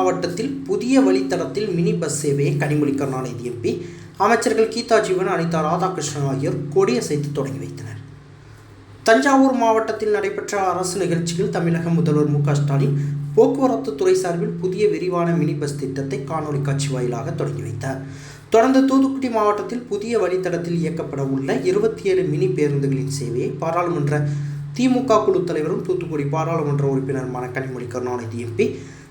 மாவட்டத்தில் புதிய வழித்தடத்தில் மினி பஸ் சேவையை கனிமொழி கருணாநிதி எம்பி? அமைச்சர்கள் கீதா ஜீவன் அனிதா ராதாகிருஷ்ணன் ஆகியோர் கொடியசைத்து தொடங்கி வைத்தனர். தஞ்சாவூர் மாவட்டத்தில் நடைபெற்ற அரசு நிகழ்ச்சியில் தமிழக முதல்வர் மு ஸ்டாலின் போக்குவரத்து துறை சார்பில் புதிய விரிவான மினி பஸ் திட்டத்தை காணொலி காட்சி வாயிலாக தொடங்கி வைத்தார். தொடர்ந்து தூத்துக்குடி மாவட்டத்தில் புதிய வழித்தடத்தில் இயக்கப்பட உள்ள இருபத்தி ஏழு மினி பேருந்துகளின் சேவையை பாராளுமன்ற திமுக குழு தலைவரும் தூத்துக்குடி பாராளுமன்ற உறுப்பினருமான கனிமொழி கருணாநிதி எம்பி?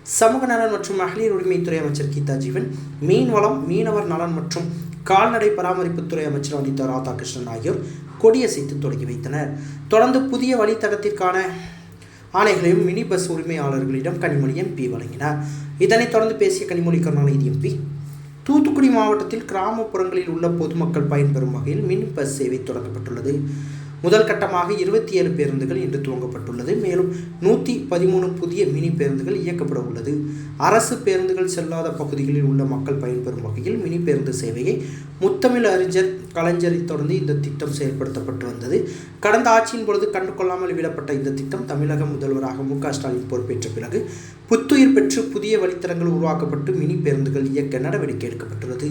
சமூக நலன் மற்றும் மகளிர் உரிமைத்துறை அமைச்சர் கீதா ஜீவன் மீன்வளம் மீனவர் நலன் மற்றும் கால்நடை பராமரிப்புத்துறை அமைச்சர் அனிதா ராதாகிருஷ்ணன் ஆகியோர் கொடியசைத்து தொடங்கி வைத்தனர். தொடர்ந்து புதிய வழித்தடத்திற்கான ஆணைகளையும் மினி பஸ் உரிமையாளர்களிடம் கனிமொழி எம்பி வழங்கினார். இதனைத் தொடர்ந்து பேசிய கனிமொழி கருணாநிதி எம்பி தூத்துக்குடி மாவட்டத்தில் கிராமப்புறங்களில் உள்ள பொதுமக்கள் பயன்பெறும் வகையில் மினி பஸ் சேவை தொடங்கப்பட்டுள்ளது. முதல் கட்டமாக இருபத்தி ஏழு பேருந்துகள் இன்று துவங்கப்பட்டுள்ளது. மேலும் நூற்றி பதிமூணு புதிய மினி பேருந்துகள் இயக்கப்பட உள்ளது. அரசு பேருந்துகள் செல்லாத பகுதிகளில் உள்ள மக்கள் பயன்பெறும் வகையில் மினி பேருந்து சேவையை முத்தமிழ் அறிஞர் கலைஞரை தொடர்ந்து இந்த திட்டம் செயல்படுத்தப்பட்டு வந்தது. கடந்த ஆட்சியின் பொழுது கண்டுகொள்ளாமல் விடப்பட்ட இந்த திட்டம் தமிழக முதல்வராக மு க ஸ்டாலின் பொறுப்பேற்ற பிறகு புத்துயிர் பெற்று புதிய வழித்தடங்கள் உருவாக்கப்பட்டு மினி பேருந்துகள் இயக்க நடவடிக்கை எடுக்கப்பட்டுள்ளது.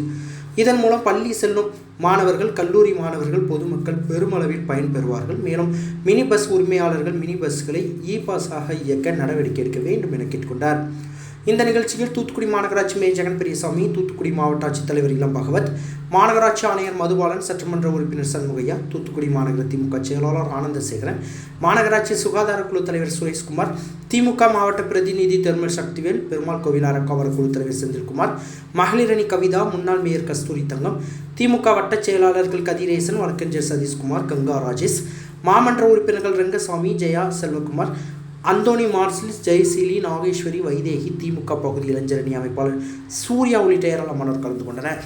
இதன் மூலம் பள்ளி செல்லும் மாணவர்கள் கல்லூரி மாணவர்கள் பொதுமக்கள் பெருமளவில் பயன்பெறுவார்கள். மேலும் மினி பஸ் உரிமையாளர்கள் மினி பஸ்களை இ பாஸாக இயக்க நடவடிக்கை எடுக்க வேண்டும் என கேட்டுக்கொண்டார். இந்த நிகழ்ச்சியில் தூத்துக்குடி மாநகராட்சி மேயர் ஜெகன் பெரியசாமி தூத்துக்குடி மாவட்ட ஆட்சித்தலைவர் இளம் பகவத் மாநகராட்சி ஆணையர் மதுபாலன் சட்டமன்ற உறுப்பினர் சண்முகையா தூத்துக்குடி மாநகர திமுக செயலாளர் ஆனந்தசேகரன் மாநகராட்சி சுகாதார குழு தலைவர் சுரேஷ்குமார் திமுக மாவட்ட பிரதிநிதி தெர்மல் சக்திவேல் பெருமாள் கோவில் அறக்காவல் குழு தலைவர் செந்தில்குமார் மகளிரணி கவிதா முன்னாள் மேயர் கஸ்தூரி தங்கம் திமுக வட்டச் செயலாளர்கள் கதிரேசன் வழக்கறிஞர் சதீஷ்குமார் கங்கா ராஜேஷ் மாமன்ற உறுப்பினர்கள் ரங்கசாமி ஜெயா செல்வகுமார் அந்தோனி மார்சிலிஸ் ஜெயசீலி நாகேஸ்வரி வைதேகி திமுக பகுதி இளைஞரணி அமைப்பாளர் சூர்யா உள்ளிட்ட ஏராளமானோர் கலந்து கொண்டனர்.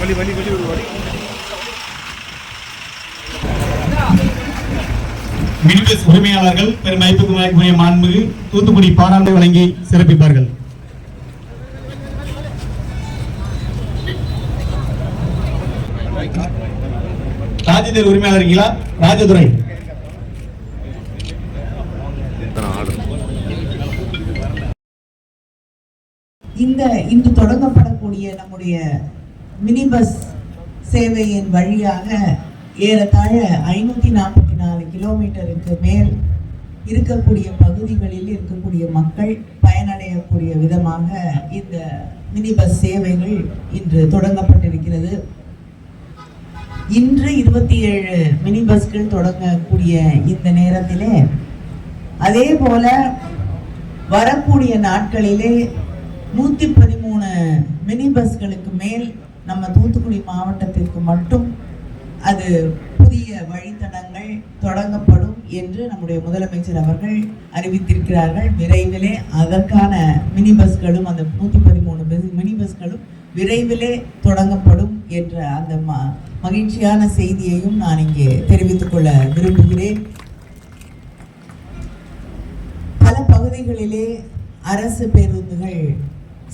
வலி வலி வலி ஒரு வலி. உரிமையாளர்கள் பெரும் மதிப்புக்குரிய மாண்புமிகு தூத்துக்குடி பாராளுமன்ற வழங்கி சிறப்பிப்பார்கள். ராஜேந்திர உரிமையாளர் ராஜதுரை. இந்த இன்று தொடங்கப்படக்கூடிய நம்முடைய மினி பஸ் சேவையின் வழியாக ஏறத்தாழ ஐநூற்றி நாலு கிலோமீட்டருக்கு மேல் இருக்கக்கூடிய பகுதிகளில் இருக்கக்கூடிய மக்கள் பயனடையக்கூடிய விதமாக இந்த மினி பஸ் சேவைகள் இன்று தொடங்கப்பட்டிருக்கிறது. இன்று இருபத்தி ஏழு மினி பஸ்கள் தொடங்கக்கூடிய இந்த நேரத்திலே அதே போல வரக்கூடிய நாட்களிலே நூற்றி பதிமூணு மினி பஸ்களுக்கு மேல் நம்ம தூத்துக்குடி மாவட்டத்திற்கு மட்டும் அது என்று நம்முடைய முதலமைச்சர் அவர்கள் அறிவித்திருக்கிறார்கள். விரைவிலே அதற்கான மினி பஸ்களும் அந்த நூற்றி பதிமூணு மினி பஸ்களும் விரைவிலே தொடங்கப்படும் என்ற அந்த ம மகிழ்ச்சியான செய்தியையும் நான் இங்கே தெரிவித்துக் கொள்ள விரும்புகிறேன். பல பகுதிகளிலே அரசு பேருந்துகள்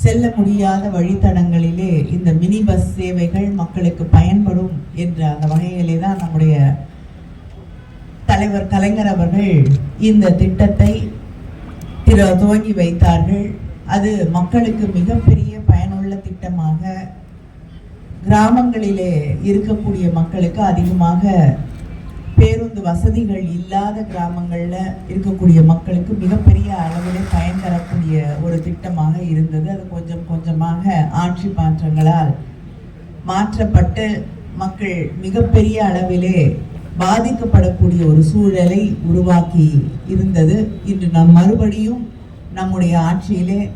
செல்ல முடியாத வழித்தடங்களிலே இந்த மினி பஸ் சேவைகள் மக்களுக்கு பயன்படும் என்ற அந்த வகையிலே தான் நம்முடைய தலைவர் கலைஞர் அவர்கள் இந்த திட்டத்தை திரு துவங்கி வைத்தார்கள். அது மக்களுக்கு மிகப்பெரிய பயனுள்ள திட்டமாக கிராமங்களிலே இருக்கக்கூடிய மக்களுக்கு அதிகமாக பேருந்து வசதிகள் இல்லாத கிராமங்களில் இருக்கக்கூடிய மக்களுக்கு மிகப்பெரிய அளவில் பயன் தரக்கூடிய ஒரு திட்டமாக இருந்தது. அது கொஞ்சம் கொஞ்சமாக ஆட்சி மாற்றங்களால் மாற்றப்பட்டு மக்கள் மிகப்பெரிய அளவிலே பாதிக்கப்படக்கூடிய ஒரு சூழலை உருவாக்கி இருந்தது. இன்று நாம் மறுபடியும் நம்முடைய ஆட்சியிலே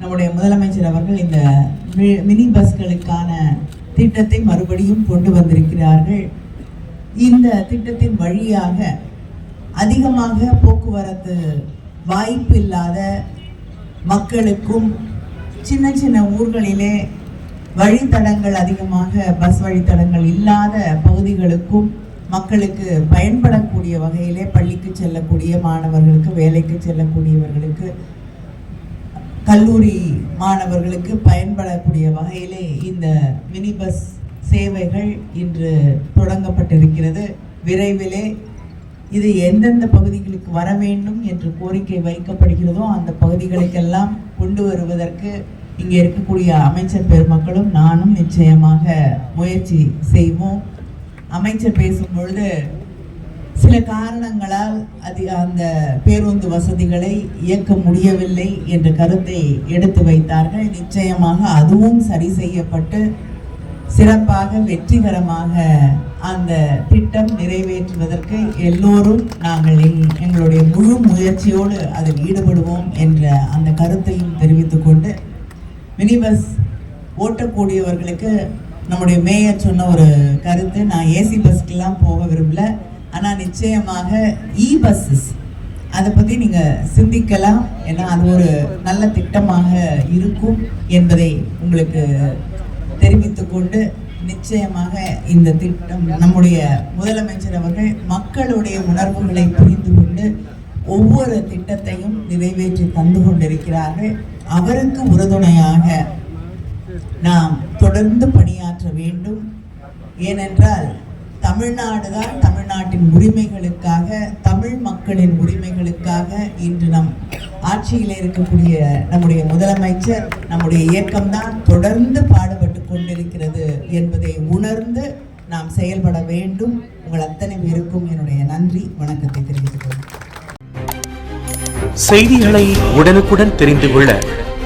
நம்முடைய முதலமைச்சர் அவர்கள் இந்த மி- மினி பஸ்களுக்கான திட்டத்தை மறுபடியும் கொண்டு வந்திருக்கிறார்கள். இந்த திட்டத்தின் வழியாக அதிகமாக போக்குவரத்து வாய்ப்பு இல்லாத மக்களுக்கும் சின்ன சின்ன ஊர்களிலே வழித்தடங்கள் அதிகமாக பஸ் வழித்தடங்கள் இல்லாத பகுதிகளுக்கும் மக்களுக்கு பயன்படக்கூடிய வகையிலே பள்ளிக்கு செல்லக்கூடிய மாணவர்களுக்கு வேலைக்கு செல்லக்கூடியவர்களுக்கு கல்லூரி மாணவர்களுக்கு பயன்படக்கூடிய வகையிலே இந்த மினி பஸ் சேவைகள் இன்று தொடங்கப்பட்டிருக்கிறது. விரைவிலே இது எந்தெந்த பகுதிகளுக்கு வர வேண்டும் என்று கோரிக்கை வைக்கப்படுகிறதோ அந்த பகுதிகளுக்கெல்லாம் கொண்டு வருவதற்கு இங்கே இருக்கக்கூடிய அமைச்சர் பெருமக்களும் நானும் நிச்சயமாக முயற்சி செய்வோம். அமைச்சர் பேசும்பொழுது சில காரணங்களால் அது அந்த பேருந்து வசதிகளை இயக்க முடியவில்லை என்ற கருத்தை எடுத்து வைத்தார்கள். நிச்சயமாக அதுவும் சரி செய்யப்பட்டு சிறப்பாக வெற்றிகரமாக அந்த திட்டம் நிறைவேற்றுவதற்கு எல்லோரும் நாங்கள் எங்- எங்களுடைய முழு முயற்சியோடு அதில் ஈடுபடுவோம் என்ற அந்த கருத்தையும் தெரிவித்துக்கொண்டு மினி பஸ் ஓட்டக்கூடியவர்களுக்கு நம்முடைய மேயர் சொன்ன ஒரு கருத்து நான் ஏசி பஸ்க்கெல்லாம் போக விரும்பல. ஆனால் நிச்சயமாக e இ பஸ்ஸஸ் அதை பற்றி நீங்கள் சிந்திக்கலாம். ஏன்னா அது ஒரு நல்ல திட்டமாக இருக்கும் என்பதை உங்களுக்கு தெரிவித்து கொண்டு நிச்சயமாக இந்த திட்டம் நம்முடைய முதலமைச்சர் அவர்கள் மக்களுடைய உணர்வுகளை புரிந்து கொண்டு ஒவ்வொரு திட்டத்தையும் நிறைவேற்றி தந்து கொண்டிருக்கிறார்கள். அவருக்கு உறுதுணையாக நாம் தொடர்ந்து பணியாற்ற வேண்டும். ஏனென்றால் தமிழ்நாடு தான் தமிழ்நாட்டின் உரிமைகளுக்காக தமிழ் மக்களின் உரிமைகளுக்காக இன்று நம் ஆட்சியில் இருக்கக்கூடிய நம்முடைய முதலமைச்சர் நம்முடைய இயக்கம் தான் தொடர்ந்து பாடுபட்டு கொண்டிருக்கிறது என்பதை உணர்ந்து நாம் செயல்பட வேண்டும். உங்கள் அத்தனை பேருக்கும் என்னுடைய நன்றி. வணக்கத்தை தெரிவித்துக் கொள்கிறேன். செய்திகளை உடனுக்குடன் தெரிந்து கொள்ள